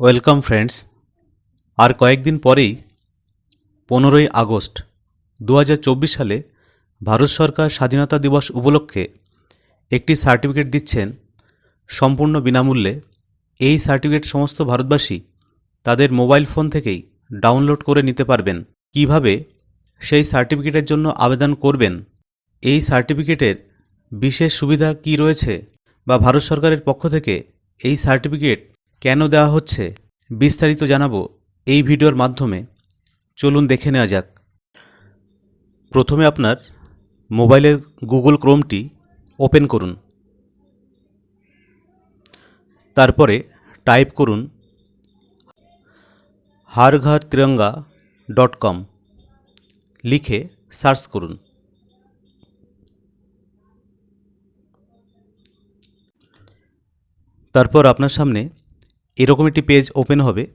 Welcome friends আর কয়েকদিন পরেই পনেরোই আগস্ট দু হাজার চব্বিশ সালে ভারত সরকার স্বাধীনতা দিবস উপলক্ষে একটি সার্টিফিকেট দিচ্ছেন সম্পূর্ণ বিনামূল্যে। এই সার্টিফিকেট সমস্ত ভারতবাসী তাদের মোবাইল ফোন থেকেই ডাউনলোড করে নিতে পারবেন। কীভাবে সেই সার্টিফিকেটের জন্য আবেদন করবেন? এই সার্টিফিকেটের বিশেষ সুবিধা কি রয়েছে? বা ভারত সরকারের পক্ষ থেকে এই সার্টিফিকেট কেন দেওয়া হচ্ছে? বিস্তারিত জানাব এই ভিডিওর মাধ্যমে। চলুন দেখে নেওয়া যাক। প্রথমে আপনার মোবাইলের গুগল ক্রোমটি ওপেন করুন। তারপরে টাইপ করুন হার ঘর তিরঙ্গা ডট কম লিখে সার্চ করুন। তারপর আপনার সামনে এরকম একটি পেজ ওপেন হবে।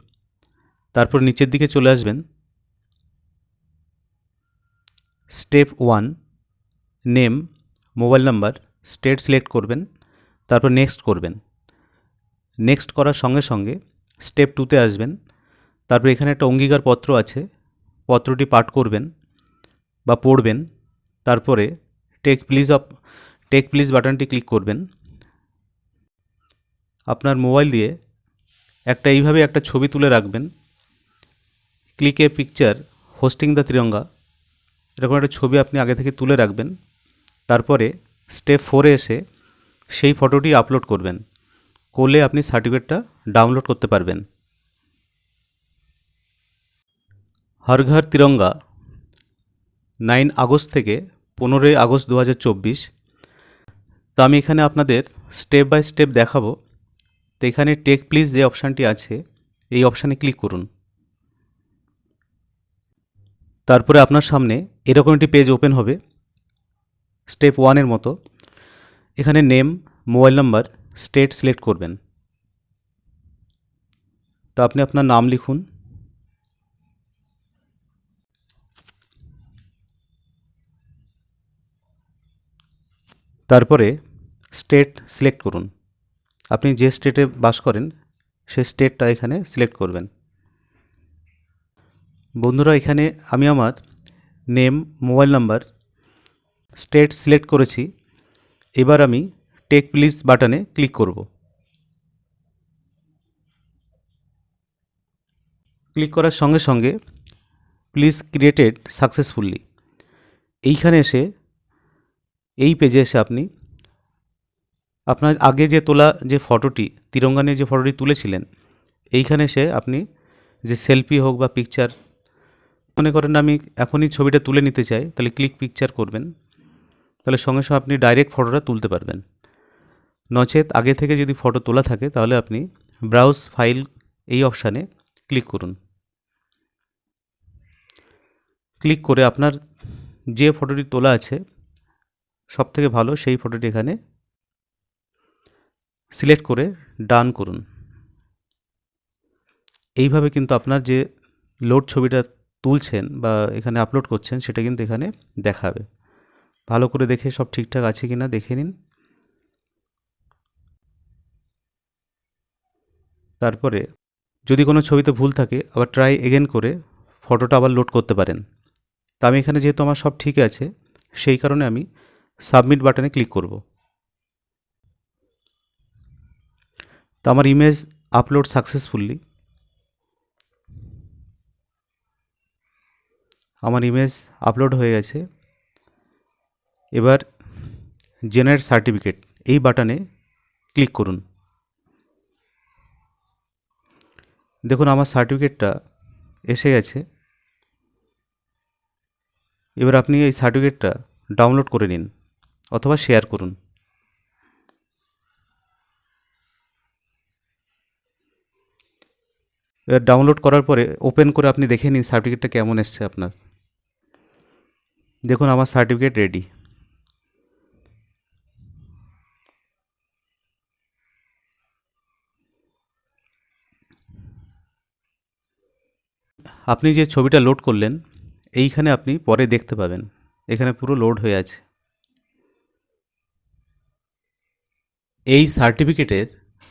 তারপর নিচের দিকে চলে আসবেন। Step one, name, mobile number, state select করবেন, তারপর নেক্সট করবেন। নেক্সট করার সঙ্গে সঙ্গে স্টেপ টুতে আসবেন। তারপর এখানে একটা অঙ্গীকার পত্র আছে। পত্রটি পাঠ করবেন বা পড়বেন। তারপরে take pledge up take pledge বাটনটি ক্লিক করবেন। আপনার মোবাইল দিয়ে একটা এইভাবে একটা ছবি তুলে রাখবেন। Click a picture hoisting the Tiranga এরকম একটা ছবি আপনি আগে থেকে তুলে রাখবেন। তারপরে স্টেপ ফোরে এসে সেই ফটোটি আপলোড করবেন। করলে আপনি সার্টিফিকেটটা ডাউনলোড করতে পারবেন। হর ঘর তিরঙ্গা নাইন আগস্ট থেকে পনেরোই আগস্ট দু তো আমি এখানে আপনাদের স্টেপ বাই স্টেপ দেখাবো। তো এখানে টেক প্লিজ যে অপশানটি আছে, এই অপশানে ক্লিক করুন। তারপরে আপনার সামনে এরকম একটি পেজ ওপেন হবে স্টেপ ওয়ানের মতো। এখানে name mobile number state select করবেন। তো আপনি আপনার নাম লিখুন। তারপরে স্টেট সিলেক্ট করুন। আপনি যে স্টেটে বাস করেন, সেই স্টেটটা এখানে সিলেক্ট করবেন। বন্ধুরা, এখানে আমি আমার name mobile number state select করেছি। এবার আমি টেক প্লিজ বাটনে ক্লিক করব। ক্লিক করার সঙ্গে সঙ্গে প্লিজ ক্রিয়েটেড সাকসেসফুলি এইখানে এসে, এই পেজে এসে আপনি আপনার আগে যে তোলা যে ফটোটি তিরঙ্গা নিয়ে যে ফটোটি তুলেছিলেন, এইখানে এসে আপনি যে সেলফি হোক বা পিকচার মনে করেন আমি এখনই ছবিটা তুলে নিতে চাই, তাহলে ক্লিক পিকচার করবেন। তাহলে সঙ্গে সঙ্গে আপনি ডাইরেক্ট ফটোটা তুলতে পারবেন। নচেত আগে থেকে যদি ফটো তোলা থাকে, তাহলে আপনি ব্রাউজ ফাইল এই অপশানে ক্লিক করুন। ক্লিক করে আপনার যে ফটোটি তোলা আছে সব থেকে ভালো সেই ফটোটি এখানে সিলেক্ট করে ডান করুন। এইভাবে কিন্তু আপনার যে লোড ছবিটা তুলছেন বা এখানে আপলোড করছেন, সেটা কিন্তু এখানে দেখাবে। ভালো করে দেখে সব ঠিকঠাক আছে কি না দেখে নিন। তারপরে যদি কোনো ছবিতে ভুল থাকে, আবার ট্রাই এগেন করে ফটোটা আবার লোড করতে পারেন। তা আমি এখানে যেহেতু আমার সব ঠিক আছে, সেই কারণে আমি সাবমিট বাটনে ক্লিক করব। তো আমার ইমেজ আপলোড সাকসেসফুলি আমার ইমেজ আপলোড হয়ে গেছে। এবার জেনারেট সার্টিফিকেট এই বাটনে ক্লিক করুন। দেখুন আমার সার্টিফিকেটটা এসে গেছে। এবার আপনি এই সার্টিফিকেটটা ডাউনলোড করে নিন অথবা শেয়ার করুন এবার ডাউনলোড করার পরে ওপেন করে আপনি দেখে নিন সার্টিফিকেটটা কেমন এসছে আপনার। দেখুন আমার সার্টিফিকেট রেডি আপনি যে ছবিটা লোড করলেন, এইখানে আপনি পরে দেখতে পাবেন। এখানে পুরো লোড হয়ে আছে। এই সার্টিফিকেটের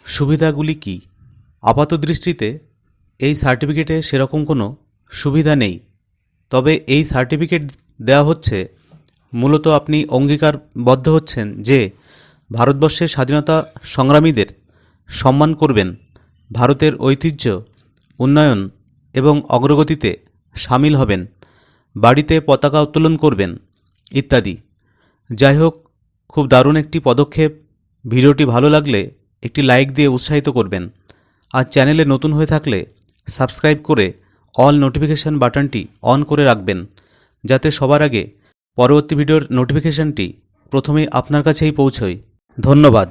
সুবিধাগুলি কী? আপাত দৃষ্টিতে এই সার্টিফিকেটে সেরকম কোনো সুবিধা নেই। তবে এই সার্টিফিকেট দেওয়া হচ্ছে, মূলত আপনি অঙ্গীকারবদ্ধ হচ্ছেন যে ভারতবর্ষের স্বাধীনতা সংগ্রামীদের সম্মান করবেন, ভারতের ঐতিহ্য, উন্নয়ন এবং অগ্রগতিতে সামিল হবেন, বাড়িতে পতাকা উত্তোলন করবেন ইত্যাদি। যাই হোক, খুব দারুণ একটি পদক্ষেপ। ভিডিওটি ভালো লাগলে একটি লাইক দিয়ে উৎসাহিত করবেন। আর চ্যানেলে নতুন হয়ে থাকলে সাবস্ক্রাইব করে অল নোটিফিকেশান বাটনটি অন করে রাখবেন, যাতে সবার আগে পরবর্তী ভিডিওর নোটিফিকেশানটি প্রথমেই আপনার কাছেই পৌঁছয়। ধন্যবাদ।